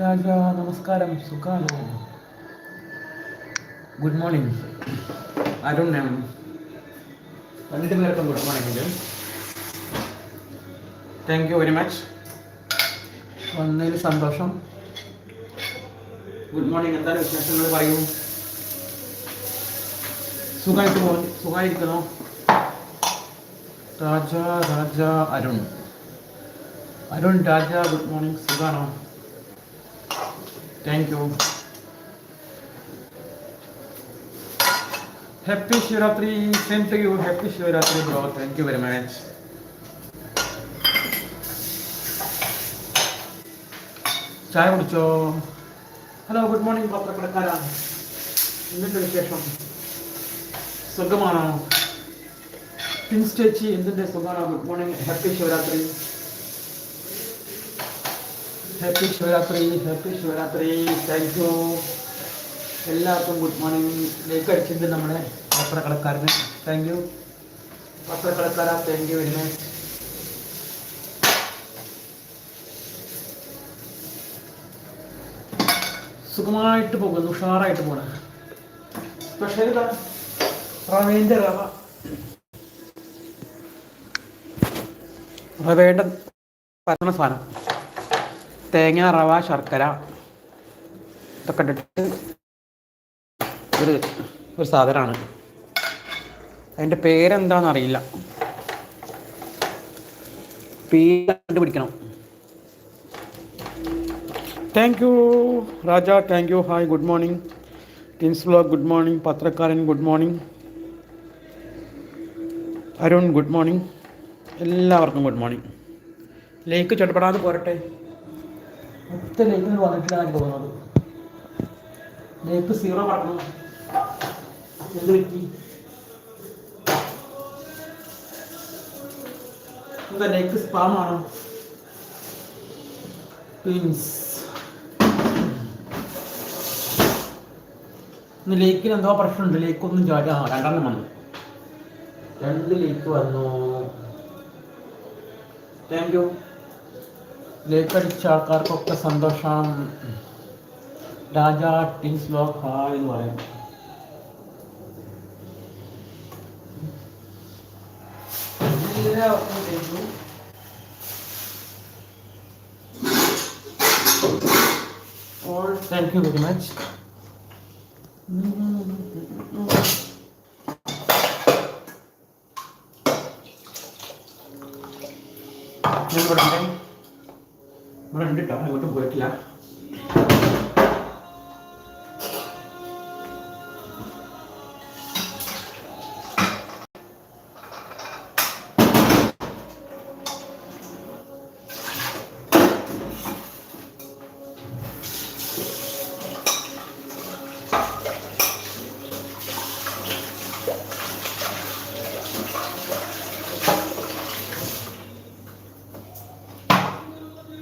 Raja, Namaskaram, Sukalo. Good morning. I don't know. രണ്ടു പേർക്കും good morning thank you very much വന്നതിൽ സന്തോഷം. Good morning എന്താണ് വിശേഷങ്ങൾ? പറയൂ. സുഖമായിട്ട് പോകും സുഖമായിരിക്കണോ രാജ രാജ അരുൺ. അരുൺ രാജ ഗുഡ് മോർണിംഗ് സുഖാണോ? Thank you happy Shivaratri same to you happy Shivaratri bro thank you very much ചായ കുടിച്ചോ ഹലോ ഗുഡ് മോർണിംഗ് പത്രക്കടക്കാരാണ് എന്തുണ്ട് വിശേഷം സുഖമാണോ പ്രിൻസ് ചേച്ചി എന്തിന്റെ സുഖമാണോ good morning happy Shivaratri happy Shivaratri happy Shivaratri thank you എല്ലാവർക്കും ഗുഡ് മോർണിംഗ് ലൈക്ക് അടിച്ചിട്ടുണ്ട് നമ്മുടെ പത്രക്കടക്കാരന്. താങ്ക് യു പത്രക്കടക്കാരാ താങ്ക് യു വെരി മച്ച് സുഖമായിട്ട് പോകുന്നു ഉഷാറായിട്ട് പക്ഷേ ഇതാ റവേന്റെ റവ. റവേന്റെ പരന്ന സാധനം. തേങ്ങ റവ ശർക്കര. ഇതൊക്കെ ഇട്ടിട്ട് ഒരു ഒരു സാധനമാണ്. അതിന്റെ പേരെന്താണെന്ന് അറിയില്ല പേര് കണ്ടുപിടിക്കണം. Thank you Raja thank you hi good morning Tins vlog good morning പത്രക്കാരൻ good morning Arun good morning എല്ലാവർക്കും ഗുഡ് മോർണിംഗ് ലേക്ക് ചട്ടപ്പെടാതെ പോരട്ടെ. ഒറ്റ ലേക്കിൽ വന്നിട്ടില്ല തോന്നുന്നത്. ലേക്ക് സീറോ പറഞ്ഞു എന്ത് പറ്റി? എന്താ ലേക്ക് സ്പാമാണോ പ്ലീസ് ഇന്ന് ലേക്കിന് എന്തോ പ്രശ്നമുണ്ട്. ലേക്കൊന്നും ചാടി. ആ രണ്ടെണ്ണം വന്നു. രണ്ട് ലേക്ക് വന്നു. താങ്ക് യു ലേക്ക് അടിച്ച ആൾക്കാർക്കൊക്കെ സന്തോഷം. രാജ ടിൻസ് ലോക്ക് ഹായ് എന്ന് പറയും. എല്ലാവർക്കും thank you all thank you very much. ഞാൻ ഇവിടെ ഇവിടെ ഉണ്ട് കേട്ടോ. അങ്ങോട്ടും പോയിട്ടില്ല.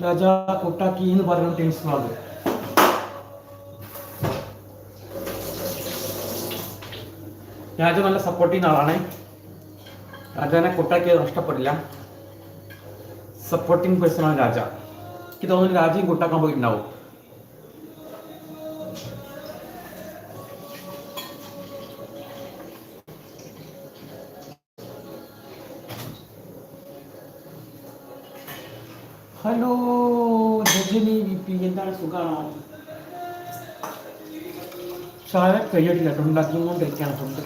രാജ കൊട്ടാക്കി എന്ന് പറയുന്ന ടീംസ് ഫ്ലാഗ് രാജ നല്ല സപ്പോർട്ട് ചെയ്യുന്ന ആളാണ്. രാജാനെ കൊട്ടാക്കിയത് നഷ്ടപ്പെടില്ല. സപ്പോർട്ടിങ് പേഴ്സൺ ആണ് രാജ. എനിക്ക് തോന്നുന്നു രാജയും കൊട്ടാക്കാൻ പോയിട്ടുണ്ടാവും ചായ കഴിയിട്ടില്ല ഉണ്ടാക്കിക്കൊണ്ടിരിക്കുകയാണ് ഫുഡ്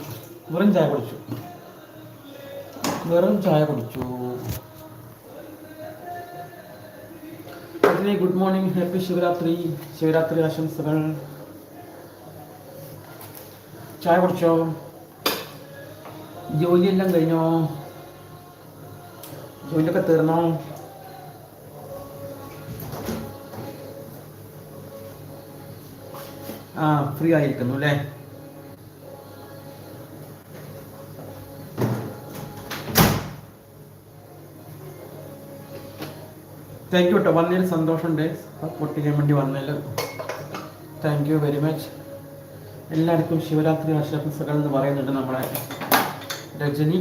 വെറും ചായ കുടിച്ചു. വെറും ചായ കുടിച്ചു. അതിനെ good morning. Happy Shivaratri. Shivaratri ആശംസകൾ. ചായ കുടിച്ചോ? ജോലിയെല്ലാം കഴിഞ്ഞോ? ജോലിയൊക്കെ തീർന്നോ? ആ ഫ്രീ ആയിരിക്കുന്നു അല്ലേ? താങ്ക് യു കേട്ടോ വന്നതിൽ സന്തോഷമുണ്ട് സപ്പോർട്ട് ചെയ്യാൻ വേണ്ടി വന്നതിൽ താങ്ക് യു വെരി മച്ച് എല്ലാവർക്കും ശിവരാത്രി ആശംസകൾ എന്ന് പറയുന്നുണ്ട് നമ്മളെ രജനി.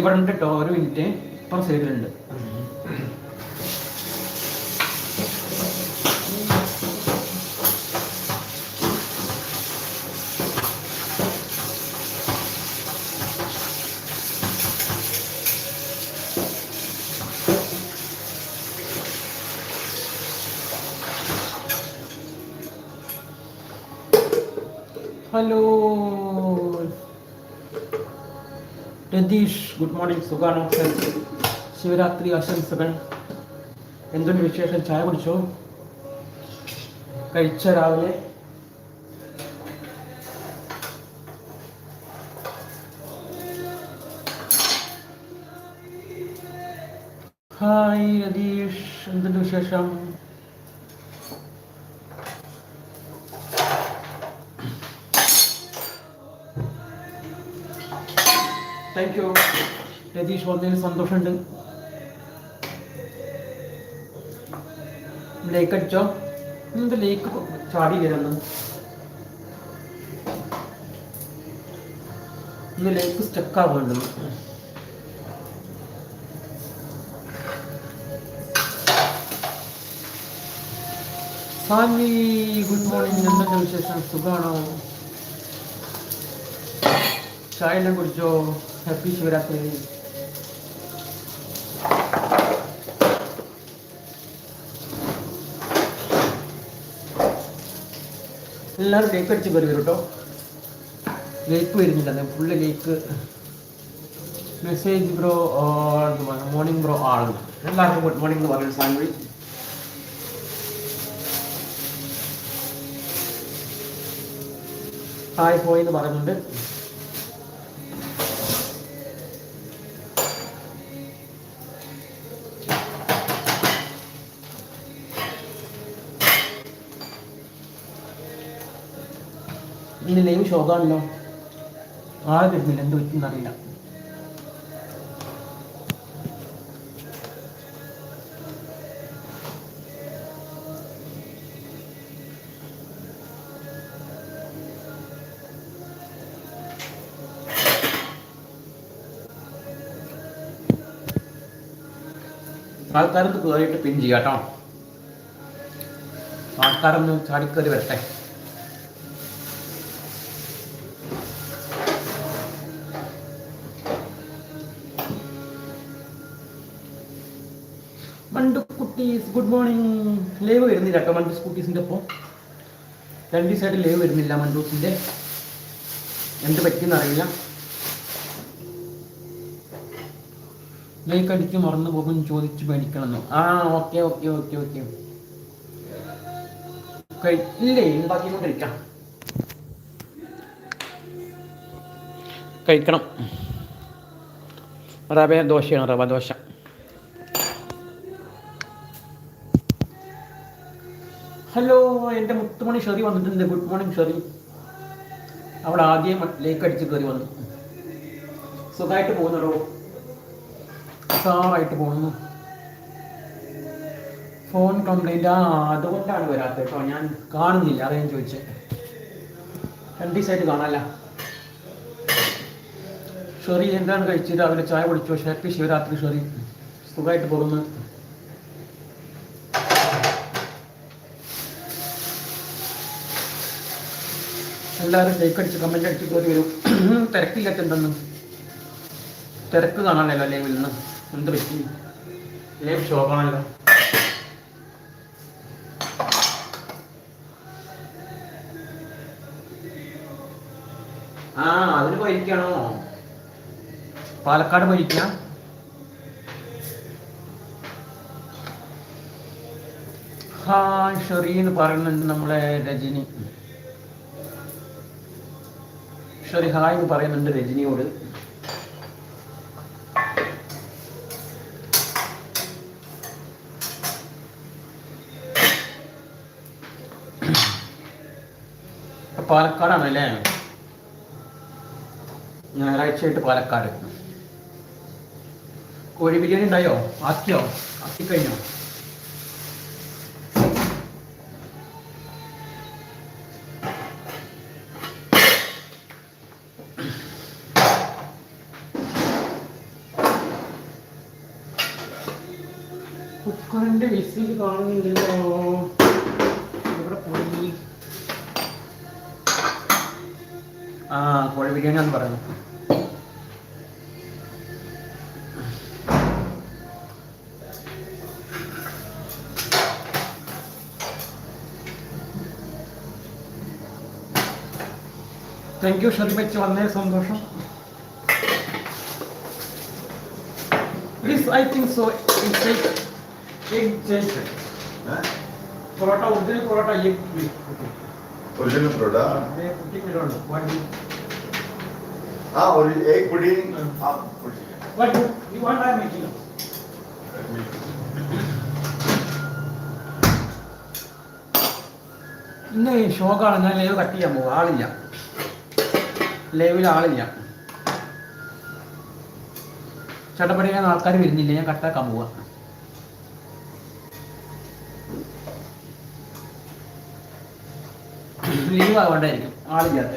ഇവിടെ ഉണ്ട് കേട്ടോ ഒരു മിനിറ്റ്. ഇപ്പം സൈഡിലുണ്ട് ഹലോ. രതീഷ്. ഗുഡ് മോർണിംഗ് സുഖാണോ സർ ശിവരാത്രി ആശംസകൾ. എന്തുണ്ട് വിശേഷം? ചായ കുടിച്ചോ? കഴിച്ച രാവിലെ? ഹായ് രതീഷ്. എന്തുണ്ട് വിശേഷം? താങ്ക് യു രതീഷ് വന്നതിന് സന്തോഷമുണ്ട്. ലേക്ക് അടിച്ചോ? എന്ത് ലേക്ക് ചാടി വരുന്നു? ഇന്ന് ലേക്ക് സ്റ്റക്കാവുന്നുണ്ട് സാൻവി ഗുഡ് മോർണിംഗ് എന്തൊക്കെ വിശേഷം? സുഖാണോ ചായ കുടിച്ചോ ഹാപ്പി ശിവരാത്രി. എല്ലാവരും ലേക്ക് അടിച്ച് കയറി വരും കേട്ടോ ലേക്ക് വരുന്നില്ല full like message bro morning bro all എല്ലാവർക്കും ഗുഡ് മോർണിംഗ് എന്ന് പറയുന്ന സാധനം വഴി. ഹായ് പോയി എന്ന് പറയുന്നുണ്ട്. ഇന്ന് ലൈവ് ഷോക്കാണല്ലോ ആളെ വരുന്നില്ല എന്ത് പറ്റുന്നറിയില്ല ആൾക്കാരൊന്ന് കയറിയിട്ട് പിൻ ചെയ്യാം കേട്ടോ. ആൾക്കാരൊന്ന് ചാടിക്കയറി വരട്ടെ. ഗുഡ് മോർണിംഗ് ലൈവ് വരുന്നില്ല കേട്ടോ മണ്ടു സ്കൂട്ടീസിന്റെ ഒപ്പം. രണ്ട് ദിവസമായിട്ട് ലൈവ് വരുന്നില്ല മണ്ടൂസിന്റെ എന്ത് പറ്റിയെന്ന് അറിയില്ല. ലൈക്ക് അടിച്ച് മറന്നു പോകും ചോദിച്ച് മേടിക്കണമെന്നോ? ആ ഓക്കെ ഓക്കെ ഓക്കെ ഓക്കെ ഇല്ലേ ഉണ്ടാക്കിക്കൊണ്ടിരിക്കാം കഴിക്കണം. റവ ദോശയാണ് റവ ദോശ. ഹലോ എന്റെ മുത്തുമണി ഷെറി വന്നിട്ടുണ്ട്. Good morning Sherry. അവിടെ ആദ്യം ലേക്ക് അടിച്ച് കയറി വന്നു. സുഖമായിട്ട് പോകുന്നുള്ളൂ സാറായിട്ട് പോകുന്നു. ഫോൺ കംപ്ലൈന്റ് ആ അതുകൊണ്ടാണ് വരാത്തത് കേട്ടോ. ഞാൻ കാണുന്നില്ല അതാ ഞാൻ ചോദിച്ചത് രണ്ട് ദിവസമായിട്ട് കാണാല്ല ഷെറി എന്താണ് കഴിച്ചത്? രാവിലെ ചായ കുടിച്ചോ? ഹാപ്പി ശിവരാത്രി ഷെറി. സുഖമായിട്ട് പോകുന്നു. എല്ലാവരും ലൈക്ക് അടിച്ച് കമന്റ് അടിച്ച് കയറി വരും. തിരക്കില്ലാത്ത എന്തെന്ന് തിരക്ക് കാണാനല്ലോ ലൈവിൽ നിന്ന്? എന്ത് പറ്റി? ലൈവ് ഷോ കാണാനല്ലോ ആ അതിന് പോയിരിക്കണോ പാലക്കാട് പോയിരിക്കാം ഹാ ഷെറി പറയുന്നുണ്ട് നമ്മളെ രജനി. ഷെറി ഹായ് എന്ന് പറയുന്നുണ്ട് രജനിയോട്. പാലക്കാടാണല്ലേ ഞായറാഴ്ചയായിട്ട് പാലക്കാട്. കോഴി ബിരിയാണി ഉണ്ടായോ? ആക്കിയോ? ആക്കി കുക്കറിന്റെ വിസിൽ കാണുന്നില്ലല്ലോ. ഇവിടെ പോയി? ആ കോഴി ബിരിയാണി എന്ന് പറയുന്നു. താങ്ക് യു ഷർമിച്ച് വന്നേ സന്തോഷം. This I think so. It's like egg change. Parotta original parotta egg original parotta cooking it on. What do you, हाँ और एक पुडिंग आप what do you want? I'm making. ഇന്ന് ഷോക്കാണ് ഞാൻ ലൈവ് കട്ട് ചെയ്യാൻ പോകും ആളില്ല ലൈവിൽ ആളില്ല ചട്ടപ്പടിക്കാൻ ആൾക്കാർ വരുന്നില്ല ഞാൻ കട്ടാക്കാൻ പോവാ ലീവ് ആവണ്ടായിരിക്കും. ആളില്ലാത്ത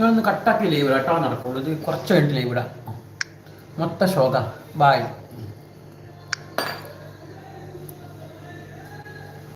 ഞാനൊന്ന് കട്ടാക്കി ലൈവ് കേട്ടോ നടക്കുള്ളൂ. ഇത് കുറച്ച് കഴിഞ്ഞിട്ട് ലൈവ് ഇടാം. മൊത്തം ശോക ബായ്